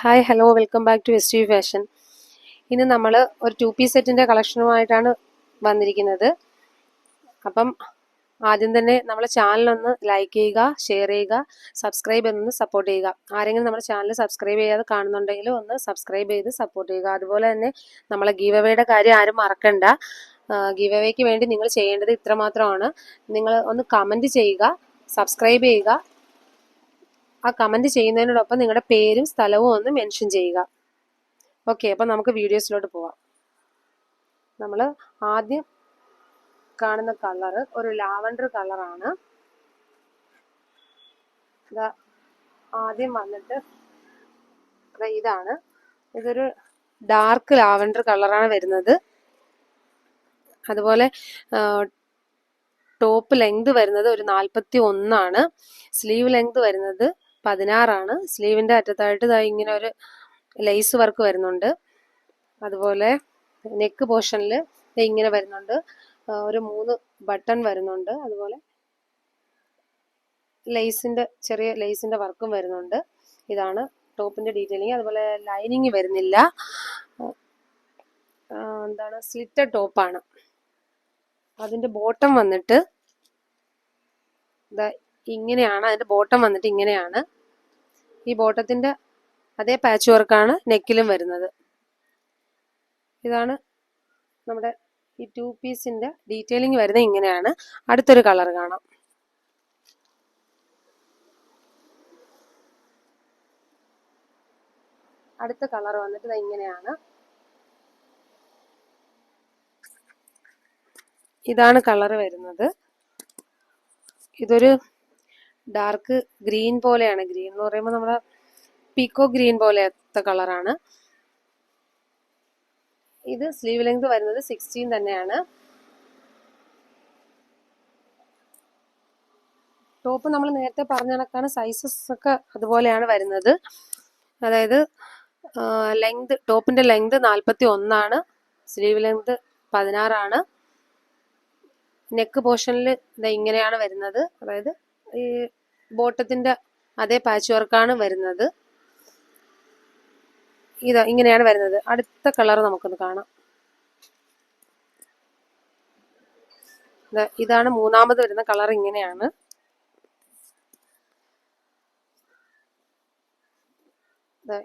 Hi hello welcome back to S T Fashion ഇന്ന് നമ്മൾ ഒരു ടു പീസ് സെറ്റിന്റെ കളക്ഷനുമായിട്ടാണ് വന്നിരിക്കുന്നത്. അപ്പം ആദ്യം തന്നെ നമ്മളെ ചാനലൊന്ന് ലൈക്ക് ചെയ്യുക ഷെയർ ചെയ്യുക സബ്സ്ക്രൈബ് എന്നൊന്ന് സപ്പോർട്ട് ചെയ്യുക. ആരെങ്കിലും നമ്മുടെ ചാനൽ സബ്സ്ക്രൈബ് ചെയ്യാതെ കാണുന്നുണ്ടെങ്കിൽ ഒന്ന് സബ്സ്ക്രൈബ് ചെയ്ത് സപ്പോർട്ട് ചെയ്യുക. അതുപോലെ തന്നെ നമ്മളെ ഗീവ് അവയുടെ കാര്യം ആരും മറക്കണ്ട. ഗീവ് അവേക്ക് വേണ്ടി നിങ്ങൾ ചെയ്യേണ്ടത് ഇത്രമാത്രമാണ്. നിങ്ങൾ ഒന്ന് കമന്റ് ചെയ്യുക സബ്സ്ക്രൈബ് ചെയ്യുക ആ കമന്റ് ചെയ്യുന്നതിനോടൊപ്പം നിങ്ങളുടെ പേരും സ്ഥലവും ഒന്ന് മെൻഷൻ ചെയ്യുക. ഓക്കെ അപ്പം നമുക്ക് വീഡിയോസിലോട്ട് പോവാം. നമ്മൾ ആദ്യം കാണുന്ന കളറ് ഒരു ലാവൻഡർ കളറാണ് ആദ്യം വന്നിട്ട് ഇതാണ്. ഇതൊരു ഡാർക്ക് ലാവൻഡർ കളറാണ് വരുന്നത്. അതുപോലെ ടോപ്പ് ലെങ്ത് വരുന്നത് ഒരു നാൽപ്പത്തി ഒന്നാണ്. സ്ലീവ് ലെങ്ത് വരുന്നത് പതിനാറാണ്. സ്ലീവിന്റെ അറ്റത്തായിട്ട് ഇതാ ഇങ്ങനെ ഒരു ലേസ് വർക്ക് വരുന്നുണ്ട്. അതുപോലെ നെക്ക് പോർഷനിൽ ഇങ്ങനെ വരുന്നുണ്ട്. ഒരു മൂന്ന് ബട്ടൺ വരുന്നുണ്ട്. അതുപോലെ ലേസിന്റെ ചെറിയ ലേസിന്റെ വർക്കും വരുന്നുണ്ട്. ഇതാണ് ടോപ്പിന്റെ ഡീറ്റെയിലിങ് അതുപോലെ ലൈനിങ് വരുന്നില്ല. എന്താണ് സ്ലിറ്റ ടോപ്പാണ്. അതിന്റെ ബോട്ടം വന്നിട്ട് ഇങ്ങനെയാണ് അതിന്റെ ബോട്ടം വന്നിട്ട് ഇങ്ങനെയാണ്. ഈ ബോട്ടത്തിന്റെ അതേ പാച്ച് വർക്കാണ് നെക്കിലും വരുന്നത്. ഇതാണ് നമ്മുടെ ഈ ടു പീസിന്റെ ഡീറ്റെയിലിംഗ് വരുന്നത് ഇങ്ങനെയാണ്. അടുത്തൊരു കളർ കാണാം. അടുത്ത കളർ വന്നിട്ട് ഇങ്ങനെയാണ്. ഇതാണ് കളർ വരുന്നത്. ഇതൊരു ഡാർക്ക് ഗ്രീൻ പോലെയാണ്. ഗ്രീൻ എന്ന് പറയുമ്പോൾ നമ്മുടെ പീക്കോ ഗ്രീൻ പോലത്തെ കളറാണ് ഇത് സ്ലീവ് ലെങ്ത് വരുന്നത് സിക്സ്റ്റീൻ തന്നെയാണ്. ടോപ്പ് നമ്മൾ നേരത്തെ പറഞ്ഞ കണക്കാണ് സൈസസ് ഒക്കെ അതുപോലെയാണ് വരുന്നത്. അതായത് ലെങ്ത് ടോപ്പിന്റെ ലെങ്ത് നാൽപ്പത്തി ഒന്നാണ് സ്ലീവ് ലെങ്ത് പതിനാറാണ്. നെക്ക് പോർഷനിൽ ഇങ്ങനെയാണ് വരുന്നത്. അതായത് ഈ ബോട്ടത്തിന്റെ അതേ പാച്ച് വർക്കാണ് വരുന്നത്. ഇതാ ഇങ്ങനെയാണ് വരുന്നത്. അടുത്ത കളർ നമുക്കൊന്ന് കാണാം. ഇതാണ് മൂന്നാമത് വരുന്ന കളർ ഇങ്ങനെയാണ്.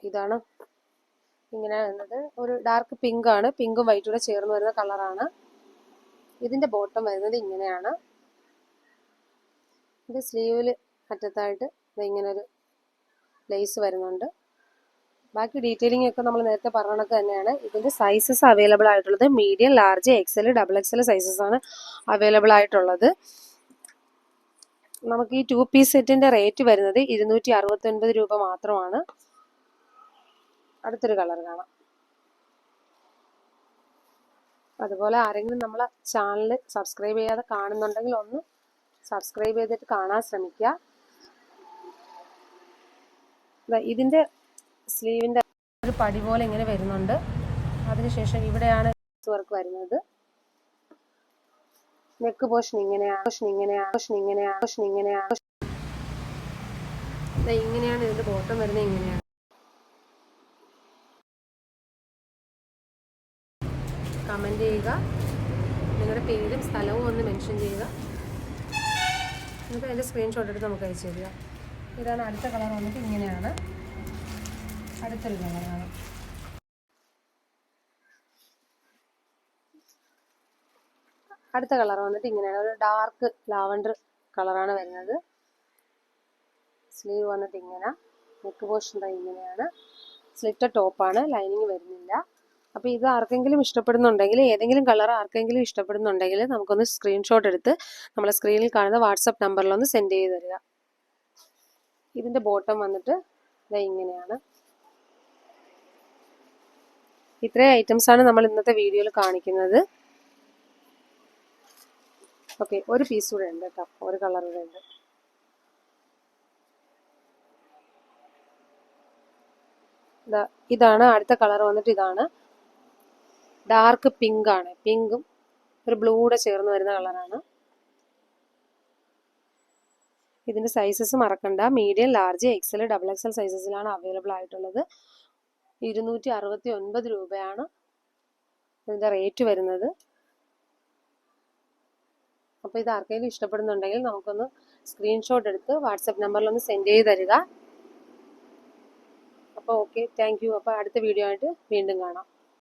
ഇതാണ് ഇങ്ങനെ വരുന്നത്. ഒരു ഡാർക്ക് പിങ്ക് ആണ്. പിങ്കും വൈറ്റും കൂടെ ചേർന്ന് വരുന്ന കളറാണ് ഇതിന്റെ ബോട്ടം വരുന്നത് ഇങ്ങനെയാണ്. ഇത് സ്ലീവിൽ അറ്റത്തായിട്ട് ദാ ഇങ്ങനെ ഒരു ലേസ് വരുന്നുണ്ട്. ബാക്കി ഡീറ്റെയിലിംഗ് ഒക്കെ നമ്മൾ നേരത്തെ പറഞ്ഞ തന്നെയാണ്. ഇതിന്റെ സൈസസ് അവൈലബിൾ ആയിട്ടുള്ളത് medium large XL double XL sizes ആണ് അവൈലബിൾ ആയിട്ടുള്ളത്. നമുക്ക് ഈ ടു പീസ് സെറ്റിന്റെ റേറ്റ് വരുന്നത് ഇരുന്നൂറ്റി അറുപത്തൊൻപത് രൂപ മാത്രമാണ്. അടുത്തൊരു കളർ കാണാം. അതുപോലെ ആരെങ്കിലും നമ്മളെ ചാനൽ സബ്സ്ക്രൈബ് ചെയ്യാതെ കാണുന്നുണ്ടെങ്കിൽ ഒന്ന് സബ്സ്ക്രൈബ് ചെയ്തിട്ട് കാണാൻ ശ്രമിക്കുക. ദാ സ്ലീവിന്റെ ഒരു പടി പോലെ ഇങ്ങനെ വരുന്നുണ്ട്. അതിനുശേഷം ഇവിടെയാണ് വർക്ക് വരുന്നത്. നെക്ക് പോഷൻ ഇങ്ങനെയാണ് പോഷൻ ഇങ്ങനെയാണ് പോഷൻ ഇങ്ങനെയാണ് പോഷൻ ഇങ്ങനെയാണ്. ഇങ്ങനെയാണ് ഇതിന്റെ ബോട്ടം വരുന്നത് ഇങ്ങനെയാണ്. കമന്റ് ചെയ്യുക. നിങ്ങളുടെ പേരും സ്ഥലവും ഒന്ന് മെൻഷൻ ചെയ്യുക. എന്നിട്ട് അതിന്റെ സ്ക്രീൻഷോട്ട് എടുത്ത് നമുക്ക് അയച്ചു തരിക. ഇതാണ് അടുത്ത കളർ വന്നിട്ട് ഇങ്ങനെയാണ്. അടുത്തൊരു കളറാണ് അടുത്ത കളർ വന്നിട്ട് ഇങ്ങനെയാണ്. ഒരു ഡാർക്ക് ലാവൻഡർ കളറാണ് വരുന്നത്. സ്ലീവ് വന്നിട്ട് ഇങ്ങനെ. നെക്ക് പോർഷൻ ഇങ്ങനെയാണ്. സ്ലിറ്റർ ടോപ്പാണ് ലൈനിങ് വരുന്നില്ല. അപ്പോൾ ഇത് ആർക്കെങ്കിലും ഇഷ്ടപ്പെടുന്നുണ്ടെങ്കിൽ ഏതെങ്കിലും കളർ ആർക്കെങ്കിലും ഇഷ്ടപ്പെടുന്നുണ്ടെങ്കിൽ നമുക്കൊന്ന് സ്ക്രീൻഷോട്ട് എടുത്ത് നമ്മളെ സ്ക്രീനിൽ കാണുന്ന വാട്സപ്പ് നമ്പറിലൊന്ന് സെൻഡ് ചെയ്ത് തരിക. ഇതിന്റെ ബോട്ടം വന്നിട്ട് ഇതാ ഇങ്ങനെയാണ്. ഇത്രയും ഐറ്റംസ് ആണ് നമ്മൾ ഇന്നത്തെ വീഡിയോയിൽ കാണിക്കുന്നത്. ഓക്കെ ഒരു പീസ് കൂടെ ഉണ്ട് കേട്ടോ. ഒരു കളർ കൂടെ ഉണ്ട്. ഇതാണ് അടുത്ത കളർ വന്നിട്ട് ഇതാണ്. ഡാർക്ക് പിങ്ക് ആണ് പിങ്കും ഒരു ബ്ലൂ കൂടെ ചേർന്ന് വരുന്ന കളറാണ്. ഇതിന്റെ സൈസസ് മറക്കണ്ട. Medium large XL double XL സൈസസിലാണ് available ആയിട്ടുള്ളത് ഇരുന്നൂറ്റി അറുപത്തി ഒൻപത് രൂപയാണ് ഇതിന്റെ റേറ്റ് വരുന്നത്. അപ്പോൾ ഇത് ആർക്കെങ്കിലും ഇഷ്ടപ്പെടുന്നുണ്ടെങ്കിൽ നമുക്കൊന്ന് സ്ക്രീൻഷോട്ട് എടുത്ത് വാട്സപ്പ് നമ്പറിലൊന്ന് സെൻഡ് ചെയ്ത് തരിക. അപ്പോൾ ഓക്കെ താങ്ക് യു അപ്പോൾ അടുത്ത വീഡിയോ ആയിട്ട് വീണ്ടും കാണാം.